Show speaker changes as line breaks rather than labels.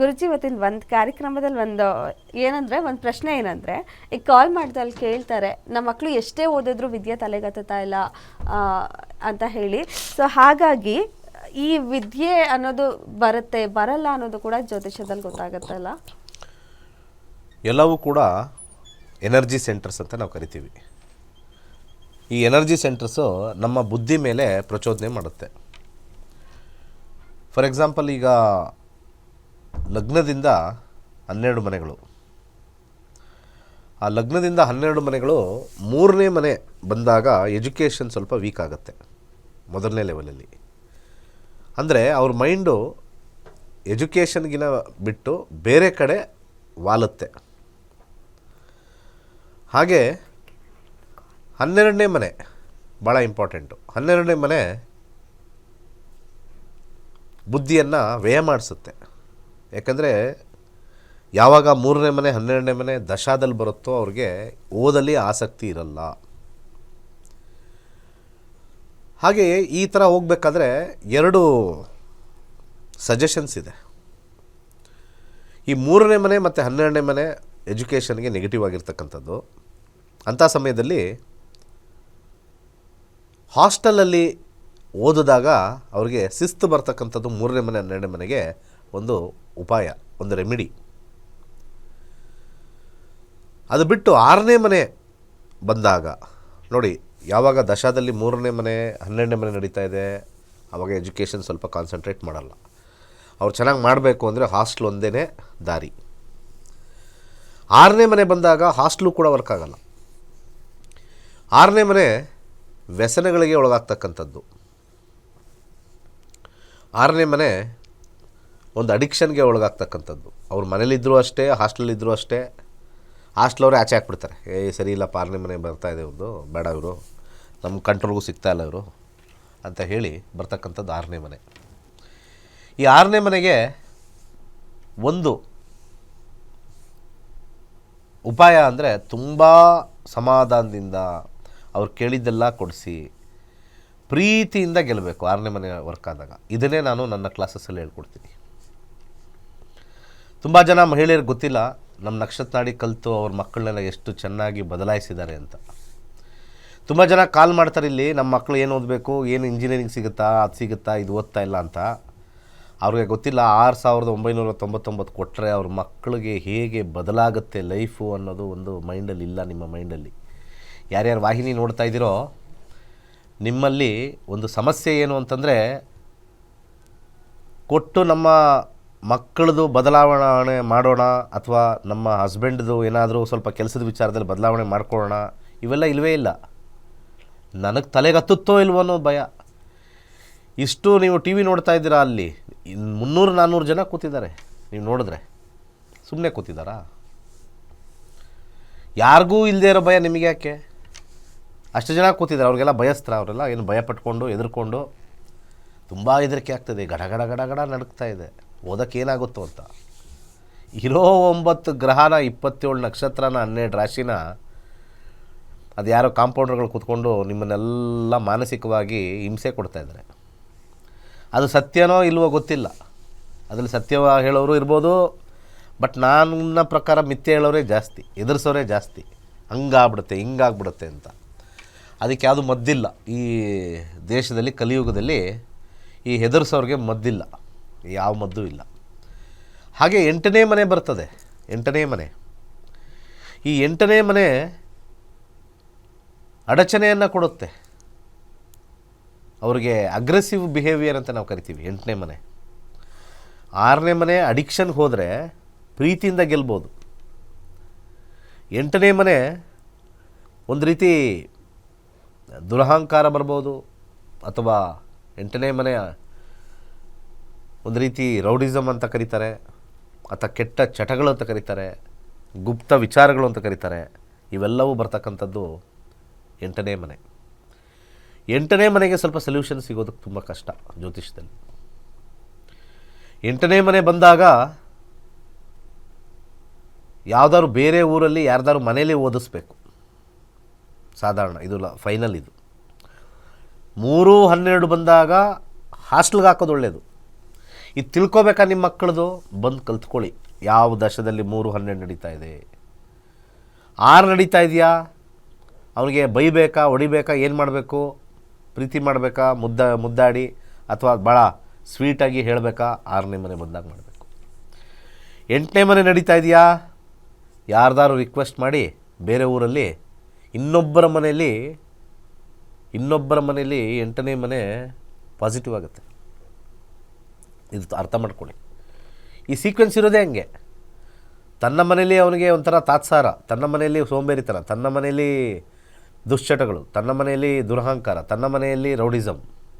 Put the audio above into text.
ಗುರುಜಿ, ಇವತ್ತಿನ ಒಂದು ಕಾರ್ಯಕ್ರಮದಲ್ಲಿ ಒಂದು, ಏನಂದ್ರೆ, ಒಂದು ಪ್ರಶ್ನೆ ಏನಂದ್ರೆ ಈಗ ಕಾಲ್ ಮಾಡಿದಲ್ಲಿ ಕೇಳ್ತಾರೆ ನಮ್ಮ ಮಕ್ಕಳು ಎಷ್ಟೇ ಓದಿದ್ರು ವಿದ್ಯೆ ತಲೆಗತ್ತಾ ಇಲ್ಲ ಅಂತ ಹೇಳಿ. ಸೊ ಹಾಗಾಗಿ, ಈ ವಿದ್ಯೆ ಅನ್ನೋದು ಬರುತ್ತೆ, ಬರಲ್ಲ ಅನ್ನೋದು ಕೂಡ ಜ್ಯೋತಿಷ್ಯದಲ್ಲಿ ಗೊತ್ತಾಗತ್ತಲ್ಲ?
ಎಲ್ಲವೂ ಕೂಡ ಎನರ್ಜಿ ಸೆಂಟರ್ಸ್ ಅಂತ ನಾವು ಕರಿತೀವಿ. ಈ ಎನರ್ಜಿ ಸೆಂಟರ್ಸು ನಮ್ಮ ಬುದ್ಧಿ ಮೇಲೆ ಪ್ರಚೋದನೆ ಮಾಡುತ್ತೆ. ಫಾರ್ ಎಕ್ಸಾಂಪಲ್ ಈಗ ಲಗ್ನದಿಂದ ಹನ್ನೆರಡು ಮನೆಗಳು. ಆ ಲಗ್ನದಿಂದ ಹನ್ನೆರಡು ಮನೆಗಳು ಮೂರನೇ ಮನೆ ಬಂದಾಗ ಎಜುಕೇಷನ್ ಸ್ವಲ್ಪ ವೀಕ್ ಆಗುತ್ತೆ, ಮೊದಲನೇ ಲೆವೆಲಲ್ಲಿ. ಅಂದರೆ ಅವ್ರ ಮೈಂಡು ಎಜುಕೇಷನ್ಗಿನ ಬಿಟ್ಟು ಬೇರೆ ಕಡೆ ವಾಲುತ್ತೆ. ಹಾಗೆ ಹನ್ನೆರಡನೇ ಮನೆ ಭಾಳ ಇಂಪಾರ್ಟೆಂಟು. ಹನ್ನೆರಡನೇ ಮನೆ ಬುದ್ಧಿಯನ್ನು ವ್ಯಯ ಮಾಡಿಸುತ್ತೆ. ಯಾಕಂದರೆ ಯಾವಾಗ ಮೂರನೇ ಮನೆ, ಹನ್ನೆರಡನೇ ಮನೆ ದಶಾದಲ್ಲಿ ಬರುತ್ತೋ ಅವ್ರಿಗೆ ಓದಲ್ಲಿ ಆಸಕ್ತಿ ಇರಲ್ಲ. ಹಾಗೆ ಈ ಥರ ಹೋಗಬೇಕಾದ್ರೆ ಎರಡು ಸಜೆಷನ್ಸ್ ಇದೆ. ಈ ಮೂರನೇ ಮನೆ ಮತ್ತು ಹನ್ನೆರಡನೇ ಮನೆ ಎಜುಕೇಷನ್ಗೆ ನೆಗೆಟಿವ್ ಆಗಿರ್ತಕ್ಕಂಥದ್ದು. ಅಂಥ ಸಮಯದಲ್ಲಿ ಹಾಸ್ಟೆಲಲ್ಲಿ ಓದಿದಾಗ ಅವ್ರಿಗೆ ಶಿಸ್ತು ಬರ್ತಕ್ಕಂಥದ್ದು ಮೂರನೇ ಮನೆ, ಹನ್ನೆರಡನೇ ಮನೆಗೆ ಒಂದು ಉಪಾಯ, ಒಂದು ರೆಮಿಡಿ ಅದು ಬಿಟ್ಟು ಆರನೇ ಮನೆ ಬಂದಾಗ, ನೋಡಿ, ಯಾವಾಗ ದಶಾದಲ್ಲಿ ಮೂರನೇ ಮನೆ, ಹನ್ನೆರಡನೇ ಮನೆ ನಡೀತಾ ಇದೆ ಆವಾಗ ಎಜುಕೇಷನ್ ಸ್ವಲ್ಪ ಕಾನ್ಸಂಟ್ರೇಟ್ ಮಾಡಲ್ಲ. ಅವ್ರು ಚೆನ್ನಾಗಿ ಮಾಡಬೇಕು ಅಂದರೆ ಹಾಸ್ಟ್ಲ್ ಒಂದೇ ದಾರಿ. ಆರನೇ ಮನೆ ಬಂದಾಗ ಹಾಸ್ಟ್ಲು ಕೂಡ ವರ್ಕ್ ಆಗಲ್ಲ. ಆರನೇ ಮನೆ ವ್ಯಸನಗಳಿಗೆ ಒಳಗಾಗ್ತಕ್ಕಂಥದ್ದು. ಆರನೇ ಮನೆ ಒಂದು ಅಡಿಕ್ಷನ್ಗೆ ಒಳಗಾಗ್ತಕ್ಕಂಥದ್ದು. ಅವ್ರ ಮನೇಲಿದ್ದರೂ ಅಷ್ಟೇ ಹಾಸ್ಟೆಲಿದ್ದರೂ ಅಷ್ಟೇ ಹಾಸ್ಟ್ಲವ್ರೆ ಆಚೆ ಹಾಕ್ಬಿಡ್ತಾರೆ. ಏ, ಸರಿ ಇಲ್ಲ, ಪಾರ್ನೆ ಮನೆ ಬರ್ತಾ ಇದೆ ಒಂದು ಬೇಡ ಇವರು, ನಮ್ಮ ಕಂಟ್ರೋಲ್ಗೂ ಸಿಗ್ತಾ ಇಲ್ಲ ಇವರು ಅಂತ ಹೇಳಿ ಬರ್ತಕ್ಕಂಥದ್ದು ಆರನೇ ಮನೆ. ಈ ಆರನೇ ಮನೆಗೆ ಒಂದು ಉಪಾಯ ಅಂದರೆ ತುಂಬ ಸಮಾಧಾನದಿಂದ ಅವ್ರು ಕೇಳಿದ್ದೆಲ್ಲ ಕೊಡಿಸಿ ಪ್ರೀತಿಯಿಂದ ಗೆಲ್ಲಬೇಕು ಆರನೇ ಮನೆ ವರ್ಕ್ ಆದಾಗ. ಇದನ್ನೇ ನಾನು ನನ್ನ ಕ್ಲಾಸಸ್ಸಲ್ಲಿ ಹೇಳ್ಕೊಡ್ತೀನಿ. ತುಂಬ ಜನ ಮಹಿಳೆಯರಿಗೆ ಗೊತ್ತಿಲ್ಲ ನಮ್ಮ ನಕ್ಷತ್ರ ನಾಡಿ ಕಲಿತು ಅವ್ರ ಮಕ್ಕಳನ್ನೆಲ್ಲ ಎಷ್ಟು ಚೆನ್ನಾಗಿ ಬದಲಾಯಿಸಿದ್ದಾರೆ ಅಂತ. ತುಂಬ ಜನ ಕಾಲ್ ಮಾಡ್ತಾರೆ ಇಲ್ಲಿ, ನಮ್ಮ ಮಕ್ಕಳು ಏನು ಓದಬೇಕು, ಏನು ಇಂಜಿನಿಯರಿಂಗ್ ಸಿಗುತ್ತಾ, ಅದು ಸಿಗುತ್ತಾ, ಇದು ಓದ್ತಾ ಇಲ್ಲ ಅಂತ. ಅವ್ರಿಗೆ ಗೊತ್ತಿಲ್ಲ, ಆರು ಸಾವಿರದ ಒಂಬೈನೂರ ತೊಂಬತ್ತೊಂಬತ್ತು ಕೊಟ್ಟರೆ ಅವ್ರ ಮಕ್ಕಳಿಗೆ ಹೇಗೆ ಬದಲಾಗುತ್ತೆ ಲೈಫು ಅನ್ನೋದು ಒಂದು ಮೈಂಡಲ್ಲಿ ಇಲ್ಲ ನಿಮ್ಮ ಮೈಂಡಲ್ಲಿ. ಯಾರ್ಯಾರು ವಾಹಿನಿ ನೋಡ್ತಾ ಇದ್ದೀರೋ, ನಿಮ್ಮಲ್ಲಿ ಒಂದು ಸಮಸ್ಯೆ ಏನು ಅಂತಂದರೆ, ಕೊಟ್ಟು ನಮ್ಮ ಮಕ್ಕಳದು ಬದಲಾವಣೆ ಮಾಡೋಣ ಅಥವಾ ನಮ್ಮ ಹಸ್ಬೆಂಡ್ದು ಏನಾದರೂ ಸ್ವಲ್ಪ ಕೆಲಸದ ವಿಚಾರದಲ್ಲಿ ಬದಲಾವಣೆ ಮಾಡ್ಕೊಳ್ಳೋಣ, ಇವೆಲ್ಲ ಇಲ್ಲವೇ ಇಲ್ಲ. ನನಗೆ ತಲೆಗೆ ಹತ್ತುತ್ತೋ ಇಲ್ವೋ ಅನ್ನೋ ಭಯ. ಇಷ್ಟು ನೀವು ಟಿ ವಿ ನೋಡ್ತಾ ಇದ್ದೀರಾ ಅಲ್ಲಿ? ಮುನ್ನೂರು ನಾನ್ನೂರು ಜನ ಕೂತಿದ್ದಾರೆ. ನೀವು ನೋಡಿದ್ರೆ. ಸುಮ್ಮನೆ ಕೂತಿದ್ದಾರಾ? ಯಾರಿಗೂ ಇಲ್ಲದೇ ಇರೋ ಭಯ ನಿಮಗೆ ಯಾಕೆ? ಅಷ್ಟು ಜನ ಕೂತಿದ್ದಾರೆ. ಅವ್ರಿಗೆಲ್ಲ ಭಯಸ್ತ್ರ ಅವರೆಲ್ಲ ಏನು ಭಯ ಪಟ್ಕೊಂಡು ಹೆದರ್ಕೊಂಡು, ತುಂಬ ಹೆದರಿಕೆ ಆಗ್ತದೆ. ಗಡ ಗಡ ಗಡ ಗಡ ನಡುಕ್ತಾ ಇದೆ. ಓದಕ್ಕೆ ಏನಾಗುತ್ತೋ ಅಂತ. ಇರೋ ಒಂಬತ್ತು ಗ್ರಹನ ಇಪ್ಪತ್ತೇಳು ನಕ್ಷತ್ರನ ಹನ್ನೆರಡು ರಾಶಿನ ಅದು ಯಾರೋ ಕಾಂಪೌಂಡರ್ಗಳು ಕೂತ್ಕೊಂಡು ನಿಮ್ಮನ್ನೆಲ್ಲ ಮಾನಸಿಕವಾಗಿ ಹಿಂಸೆ ಕೊಡ್ತಾ ಇದ್ದಾರೆ. ಅದು ಸತ್ಯನೋ ಇಲ್ವೋ ಗೊತ್ತಿಲ್ಲ. ಅದರಲ್ಲಿ ಸತ್ಯ ಹೇಳೋರು ಇರ್ಬೋದು, ಬಟ್ ನನ್ನ ಪ್ರಕಾರ ಮಿಥ್ಯೆ ಹೇಳೋರೇ ಜಾಸ್ತಿ, ಎದುರಿಸೋರೇ ಜಾಸ್ತಿ. ಹಂಗಾಗ್ಬಿಡುತ್ತೆ, ಹಿಂಗಾಗ್ಬಿಡುತ್ತೆ ಅಂತ. ಅದಕ್ಕೆ ಯಾವುದು ಮದ್ದಿಲ್ಲ. ಈ ದೇಶದಲ್ಲಿ, ಕಲಿಯುಗದಲ್ಲಿ ಈ ಹೆದರ್ಸೋರಿಗೆ ಮದ್ದಿಲ್ಲ. ಯಾವ ಮದ್ದು ಇಲ್ಲ. ಹಾಗೆ ಎಂಟನೇ ಮನೆ ಬರ್ತದೆ, ಎಂಟನೇ ಮನೆ. ಈ ಎಂಟನೇ ಮನೆ ಅಡಚಣೆಯನ್ನು ಕೊಡುತ್ತೆ. ಅವರಿಗೆ ಅಗ್ರೆಸಿವ್ ಬಿಹೇವಿಯರ್ ಅಂತ ನಾವು ಕರಿತೀವಿ, ಎಂಟನೇ ಮನೆ. ಆರನೇ ಮನೆ ಅಡಿಕ್ಷನ್ಗೆ ಹೋದರೆ ಪ್ರೀತಿಯಿಂದ ಗೆಲ್ಬೋದು. ಎಂಟನೇ ಮನೆ ಒಂದು ರೀತಿ ದುರಹಂಕಾರ ಬರ್ಬೋದು, ಅಥವಾ ಎಂಟನೇ ಮನೆ ಒಂದು ರೀತಿ ರೌಡಿಸಮ್ ಅಂತ ಕರೀತಾರೆ ಅಥವಾ ಕೆಟ್ಟ ಚಟಗಳು ಅಂತ ಕರೀತಾರೆ, ಗುಪ್ತ ವಿಚಾರಗಳು ಅಂತ ಕರೀತಾರೆ, ಇವೆಲ್ಲವೂ ಬರ್ತಕ್ಕಂಥದ್ದು ಎಂಟನೇ ಮನೆ. ಎಂಟನೇ ಮನೆಗೆ ಸ್ವಲ್ಪ ಸೊಲ್ಯೂಷನ್ ಸಿಗೋದಕ್ಕೆ ತುಂಬ ಕಷ್ಟ ಜ್ಯೋತಿಷ್ಯದಲ್ಲಿ. ಎಂಟನೇ ಮನೆ ಬಂದಾಗ ಯಾವ್ದಾದ್ರು ಬೇರೆ ಊರಲ್ಲಿ ಯಾರ್ದಾದ್ರು ಮನೇಲಿ ಓದಿಸ್ಬೇಕು. ಸಾಧಾರಣ, ಇದು ಫೈನಲ್ ಇದು. ಮೂರು ಹನ್ನೆರಡು ಬಂದಾಗ ಹಾಸ್ಟೆಲ್ಗೆ ಹಾಕೋದು ಒಳ್ಳೆಯದು ಇದು ತಿಳ್ಕೊಬೇಕಾ ನಿಮ್ಮ ಮಕ್ಕಳದು? ಬಂದು ಕಲ್ತ್ಕೊಳ್ಳಿ. ಯಾವ ದಶದಲ್ಲಿ ಮೂರು, ಹನ್ನೆರಡು ನಡೀತಾ ಇದೆ? ಆರು ನಡೀತಾ ಇದೆಯಾ? ಅವನಿಗೆ ಬೈಬೇಕಾ, ಹೊಡಿಬೇಕಾ, ಏನು ಮಾಡಬೇಕು? ಪ್ರೀತಿ ಮಾಡಬೇಕಾ, ಮುದ್ದ, ಮುದ್ದಾಡಿ, ಅಥವಾ ಭಾಳ ಸ್ವೀಟಾಗಿ ಹೇಳಬೇಕಾ? ಆರನೇ ಮನೆ ಬಂದಾಗ ಮಾಡಬೇಕು. ಎಂಟನೇ ಮನೆ ನಡೀತಾ ಇದೆಯಾ? ಯಾರ್ದಾರು ರಿಕ್ವೆಸ್ಟ್ ಮಾಡಿ, ಬೇರೆ ಊರಲ್ಲಿ, ಇನ್ನೊಬ್ಬರ ಮನೆಯಲ್ಲಿ ಇನ್ನೊಬ್ಬರ ಮನೆಯಲ್ಲಿ ಎಂಟನೇ ಮನೆ ಪಾಸಿಟಿವ್ ಆಗುತ್ತೆ. ಇದು ಅರ್ಥ ಮಾಡ್ಕೊಳ್ಳಿ. ಈ ಸೀಕ್ವೆನ್ಸ್ ಇರೋದೇ ಹಂಗೆ. ತನ್ನ ಮನೆಯಲ್ಲಿ ಅವನಿಗೆ ಒಂಥರ ತಾತ್ಸಾರ, ತನ್ನ ಮನೆಯಲ್ಲಿ ಸೋಂಬೇರಿತನ, ತನ್ನ ಮನೆಯಲ್ಲಿ ದುಶ್ಚಟಗಳು, ತನ್ನ ಮನೆಯಲ್ಲಿ ದುರಹಂಕಾರ, ತನ್ನ ಮನೆಯಲ್ಲಿ ರೌಡಿಸಮ್